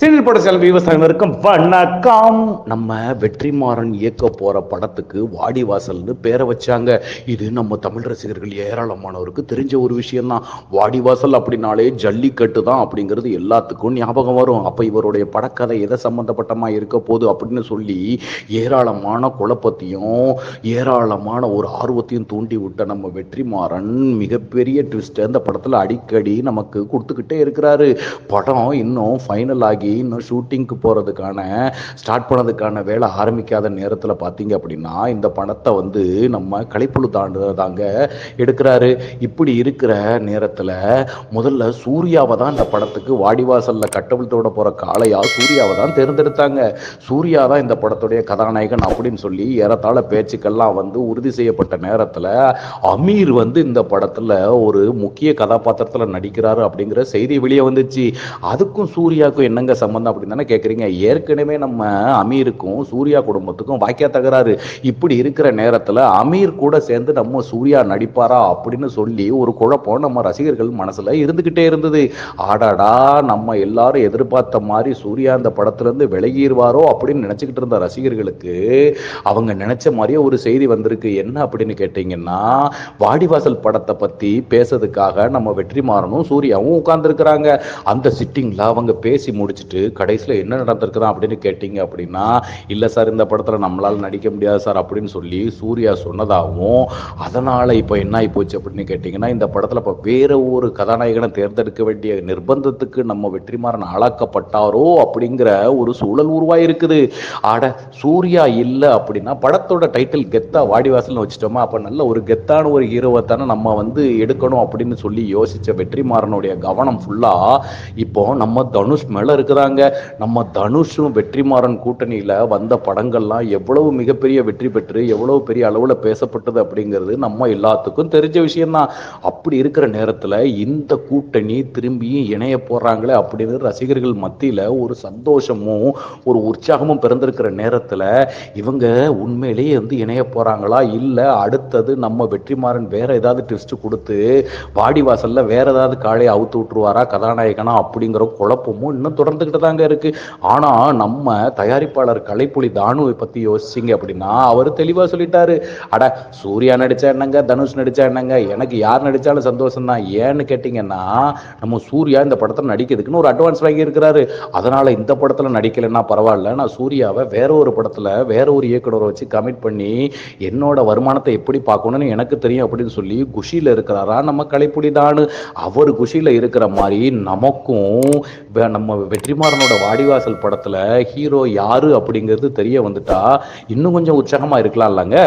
Senior பட செலவு விவசாயினருக்கும் வணக்கம். நம்ம வெற்றிமாறன் இயக்க போற படத்துக்கு வாடிவாசல்னு பேரை வச்சாங்க. இது நம்ம தமிழ் ரசிகர்கள் ஏராளமானவருக்கு தெரிஞ்ச ஒரு விஷயம் தான் வாடிவாசல் அப்படின்னாலே ஜல்லிக்கட்டு தான் அப்படிங்கிறது எல்லாத்துக்கும் ஞாபகம் வரும். அப்ப இவருடைய படக்கதை எதை சம்பந்தப்பட்டமா இருக்க போகுது அப்படின்னு சொல்லி ஏராளமான குழப்பத்தையும் ஏராளமான ஒரு ஆர்வத்தையும் தூண்டி விட்ட நம்ம வெற்றிமாறன் மிகப்பெரிய ட்விஸ்ட் அந்த படத்துல அடிக்கடி நமக்கு கொடுத்துக்கிட்டே இருக்கிறாரு. படம் இன்னும் ஃபைனல் ஆகி இன்னும் ஷூட்டிங்க்கு போகிறதுக்கான ஸ்டார்ட் பண்ணதுக்கான வேலை ஆரம்பிக்காத நேரத்தில் பார்த்தீங்க அப்படின்னா இந்த படத்தை வந்து நம்ம கலைப்புழு தாண்டுதாங்க எடுக்கிறாரு. இப்படி இருக்கிற நேரத்தில் முதல்ல சூர்யாவை தான் இந்த படத்துக்கு வாடிவாசலில் கட்டவிழ்த்தோட போகிற காளையா சூர்யாவை தான் தேர்ந்தெடுத்தாங்க. சூர்யா தான் இந்த படத்துடைய கதாநாயகன் அப்படின்னு சொல்லி ஏறத்தாழ பேச்சுக்கெல்லாம் வந்து உறுதி செய்யப்பட்ட நேரத்தில் அமீர் வந்து இந்த படத்தில் ஒரு முக்கிய கதாபாத்திரத்தில் நடிக்கிறாரு அப்படிங்கிற செய்தி வெளியே வந்துச்சு. அதுக்கும் சூர்யாவுக்கும் என்னங்க சம்பந்தம் அப்படின்னு தானே கேட்குறீங்க ஏற்கனவே நம்ம அமீருக்கும் சூர்யா குடும்பத்துக்கும் வாக்கிய தகராறு. இப்படி இருக்கிற நேரத்தில் அமீர் கூட சேர்ந்து நம்ம சூர்யா நடிப்பாரா அப்படின்னு சொல்லி ஒரு குழப்பம் நம்ம ரசிகர்கள் மனசுல இருந்துகிட்டே இருந்தது. ஆடாடா நம்ம எல்லாரும் எதிர்பார்த்த மாதிரி சூர்யா அந்த படத்திலிருந்து விலகிடுவாரோ அப்படின்னு நினச்சிக்கிட்டு இருந்த ரசிகர்களுக்கு அவங்க நினைச்ச மாதிரியே ஒரு செய்தி வந்திருக்கு. என்ன அப்படின்னு கேட்டீங்கன்னா வாடிவாசல் படத்தை பத்தி பேசுறதுக்காக நம்ம வெற்றிமாறனும் சூர்யாவும் உட்கார்ந்துருக்கிறாங்க. அந்த சிட்டிங்ல அவங்க பேசி முடிச்சுட்டு கடைசியில் என்ன நடந்திருக்குதா அப்படின்னு கேட்டீங்க அப்படின்னா இல்லை சார் இந்த படத்தில் நம்மளால் நடிக்க முடியாது சார் அப்படின்னு சொல்லி சூர்யா சொன்னதாகவும் அதனால் இப்போ என்ன ஆகி போச்சு? அப்படின்னு கேட்டிங்கன்னா இந்த படத்தில் இப்போ வேற ஒரு கதாநாயகனை தேர்ந்தெடுக்க வேண்டிய நிர்பந்தத்துக்கு நம்ம வெற்றிமாறன் ஆளாக்கப்பட்டாரோ அப்படிங்கிற ஒரு சூழல் உருவாயிருக்குது. ஆட சூர்யா இல்லை அப்படின்னா படத்தோட டைட்டில் கெத்தா வாடிவாசல்னு வச்சுட்டோமா அப்போ நல்ல ஒரு கெத்தான ஒரு ஹீரோவை தானே நம்ம வந்து எடுக்கணும் அப்படின்னு சொல்லி யோசித்த வெற்றிமாறனுடைய கவனம் ஃபுல்லாக இப்போ நம்ம தனுஷ் மேல இருக்குதாங்க நம்ம தனுஷும் வெற்றிமாறன் கூட்டணியில வந்த படங்கள்லாம் எவ்வளவு மிகப்பெரிய வெற்றி பெற்று எவ்வளவு பெரிய அளவுல பேசப்பட்டது அப்படிங்கிறது நம்ம எல்லாத்துக்கும் தெரிஞ்ச விஷயம்தான். அப்படி இருக்கிற நேரத்துல இந்த கூட்டணி திரும்பியும் இணைய போறாங்களே அப்படின்னு ரசிகர்கள் மத்தியில ஒரு சந்தோஷமும் ஒரு உற்சாகமும் பிறந்திருக்கிற நேரத்துல இவங்க உண்மையிலேயே வந்து இணைய போறாங்களா? இல்லை அடுத்தது நம்ம வெற்றிமாறன் வேற ஏதாவது ட்விஸ்ட் கொடுத்து பாடிவாசல்ல வேற ஏதாவது காளையை அவுத்து விட்டுருவாரா கதாநாயகனா அப்படிங்கிற குழப்பமும் இன்னும் தொடர்ந்து தொடர்ந்துகிட்டு தாங்க இருக்கு. ஆனா நம்ம தயாரிப்பாளர் கலைப்புலி தானுவை பத்தி யோசிச்சிங்க அப்படின்னா அவர் தெளிவா சொல்லிட்டாரு. அட சூர்யா நடிச்சா என்னங்க தனுஷ் நடிச்சா என்னங்க எனக்கு யார் நடிச்சாலும் சந்தோஷம் தான் ஏன்னு கேட்டீங்கன்னா நம்ம சூர்யா இந்த படத்துல நடிக்கிறதுக்குன்னு ஒரு அட்வான்ஸ் வாங்கி இருக்கிறாரு அதனால இந்த படத்துல நடிக்கலைன்னா பரவாயில்ல. நான் சூர்யாவை வேற ஒரு படத்துல வேற ஒரு இயக்குனரை வச்சு கமிட் பண்ணி என்னோட வருமானத்தை எப்படி பார்க்கணும்னு எனக்கு தெரியும் அப்படின்னு சொல்லி குஷியில இருக்கிறாரா நம்ம கலைப்புலி தானு. அவர் குஷியில இருக்கிற மாதிரி நமக்கும் நம்ம வெற்றி வெற்றிமாறனோட வாடிவாசல் படத்துல ஹீரோ யாரு அப்படிங்கிறது தெரிய வந்துட்டா இன்னும் கொஞ்சம் உற்சாகமா இருக்கலாம் இல்லங்க?